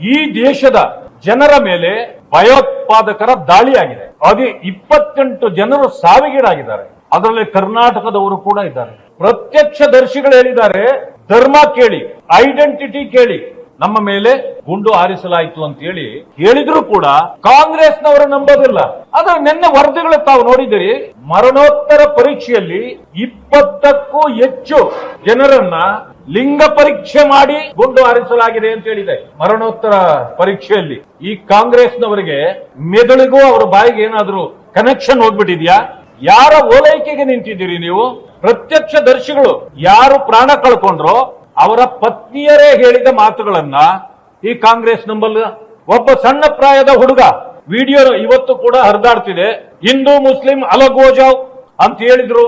ಈ ದೇಶದ ಜನರ ಮೇಲೆ ಭಯೋತ್ಪಾದಕರ ದಾಳಿಯಾಗಿದೆ. ಹಾಗೆ ಇಪ್ಪತ್ತೆಂಟು ಜನರು ಸಾವಿಗೀಡಾಗಿದ್ದಾರೆ. ಅದರಲ್ಲಿ ಕರ್ನಾಟಕದವರು ಕೂಡ ಇದ್ದಾರೆ. ಪ್ರತ್ಯಕ್ಷ ದರ್ಶಿಗಳು ಹೇಳಿದ್ದಾರೆ, ಧರ್ಮ ಕೇಳಿ, ಐಡೆಂಟಿಟಿ ಕೇಳಿ, ನಮ್ಮ ಮೇಲೆ ಗುಂಡು ಹಾರಿಸಲಾಯಿತು ಅಂತ ಹೇಳಿ ಹೇಳಿದ್ರು ಕೂಡ ಕಾಂಗ್ರೆಸ್ನವರು ನಂಬೋದಿಲ್ಲ. ಆದ್ರೆ ನಿನ್ನೆ ವರದಿಗಳು ತಾವು ನೋಡಿದಿರಿ ಮರಣೋತ್ತರ ಪರೀಕ್ಷೆಯಲ್ಲಿ ಇಪ್ಪತ್ತಕ್ಕೂ ಹೆಚ್ಚು ಜನರನ್ನ ಲಿಂಗ ಪರೀಕ್ಷೆ ಮಾಡಿ ಗುಂಡು ಹಾರಿಸಲಾಗಿದೆ ಅಂತ ಹೇಳಿದೆ. ಮರಣೋತ್ತರ ಪರೀಕ್ಷೆಯಲ್ಲಿ ಈ ಕಾಂಗ್ರೆಸ್ನವರಿಗೆ ಮೆದುಳಿಗೂ ಅವರ ಬಾಯಿಗೆ ಏನಾದ್ರೂ ಕನೆಕ್ಷನ್ ಹೋಗ್ಬಿಟ್ಟಿದ್ಯಾ? ಯಾರ ಓಲೈಕೆಗೆ ನಿಂತಿದ್ದೀರಿ ನೀವು? ಪ್ರತ್ಯಕ್ಷ ದರ್ಶಿಗಳು ಯಾರು ಪ್ರಾಣ ಕಳ್ಕೊಂಡ್ರೋ ಅವರ ಪತ್ನಿಯರೇ ಹೇಳಿದ ಮಾತುಗಳನ್ನ ಈ ಕಾಂಗ್ರೆಸ್ ನಂಬಲ್ಲ. ಒಬ್ಬ ಸಣ್ಣ ಪ್ರಾಯದ ಹುಡುಗ ವಿಡಿಯೋ ಇವತ್ತು ಕೂಡ ಹರಿದಾಡ್ತಿದೆ. ಹಿಂದೂ, ಮುಸ್ಲಿಂ ಅಲಗೋಜಾವ್ ಅಂತ ಹೇಳಿದ್ರು.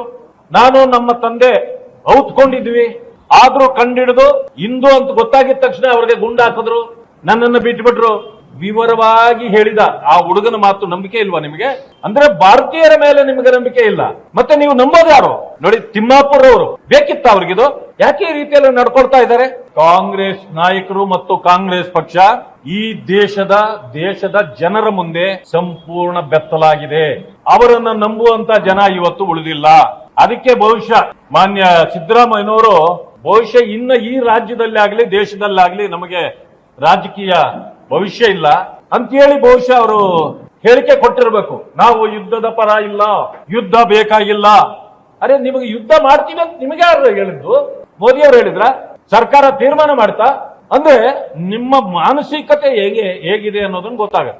ನಾನು ನಮ್ಮ ತಂದೆ ಔತ್ಕೊಂಡಿದ್ವಿ. ಆದ್ರೂ ಕಂಡಿಡಿದು ಹಿಂದೂ ಅಂತ ಗೊತ್ತಾಗಿದ ತಕ್ಷಣ ಅವ್ರಿಗೆ ಗುಂಡು ಹಾಕಿದ್ರು. ನನ್ನನ್ನು ಬಿಟ್ಬಿಟ್ರು. ವಿವರವಾಗಿ ಹೇಳಿದ ಆ ಹುಡುಗನ ಮಾತು ನಂಬಿಕೆ ಇಲ್ವಾ ನಿಮಗೆ? ಅಂದ್ರೆ ಭಾರತೀಯರ ಮೇಲೆ ನಿಮಗೆ ನಂಬಿಕೆ ಇಲ್ಲ. ಮತ್ತೆ ನೀವು ನಂಬೋದು ಯಾರು? ನೋಡಿ, ತಿಮ್ಮಾಪುರ್ ಅವರು. ಬೇಕಿತ್ತ ಅವ್ರಿಗಿದು? ಯಾಕೆ ಈ ರೀತಿಯಲ್ಲಿ ನಡ್ಕೊಳ್ತಾ ಇದ್ದಾರೆ? ಕಾಂಗ್ರೆಸ್ ನಾಯಕರು ಮತ್ತು ಕಾಂಗ್ರೆಸ್ ಪಕ್ಷ ಈ ದೇಶದ ದೇಶದ ಜನರ ಮುಂದೆ ಸಂಪೂರ್ಣ ಬೆತ್ತಲಾಗಿದೆ. ಅವರನ್ನ ನಂಬುವಂತ ಜನ ಇವತ್ತು ಉಳಿದಿಲ್ಲ. ಅದಕ್ಕೆ ಬಹುಶಃ ಮಾನ್ಯ ಸಿದ್ದರಾಮಯ್ಯನವರು ಬಹುಶಃ ಇನ್ನ ಈ ರಾಜ್ಯದಲ್ಲಿ ಆಗ್ಲಿ ದೇಶದಲ್ಲಾಗ್ಲಿ ನಮಗೆ ರಾಜಕೀಯ ಭವಿಷ್ಯ ಇಲ್ಲ. ಅಂತೇಳಿ ಬಹುಶಃ ಅವರು ಹೇಳಿಕೆ ಕೊಟ್ಟಿರಬೇಕು. ನಾವು ಯುದ್ಧದ ಪರ ಇಲ್ಲ, ಯುದ್ಧ ಬೇಕಾಗಿಲ್ಲ. ಅರೆ, ನಿಮಗೆ ಯುದ್ಧ ಮಾಡ್ತೀವಿ ಅಂತ ನಿಮಗೆ ಯಾರು ಹೇಳಿದ್ದು? ಮೋದಿ ಅವರು ಹೇಳಿದ್ರ? ಸರ್ಕಾರ ತೀರ್ಮಾನ ಮಾಡ್ತಾ? ಅಂದ್ರೆ ನಿಮ್ಮ ಮಾನಸಿಕತೆ ಹೇಗೆ, ಹೇಗಿದೆ ಅನ್ನೋದನ್ನ ಗೊತ್ತಾಗತ್ತೆ.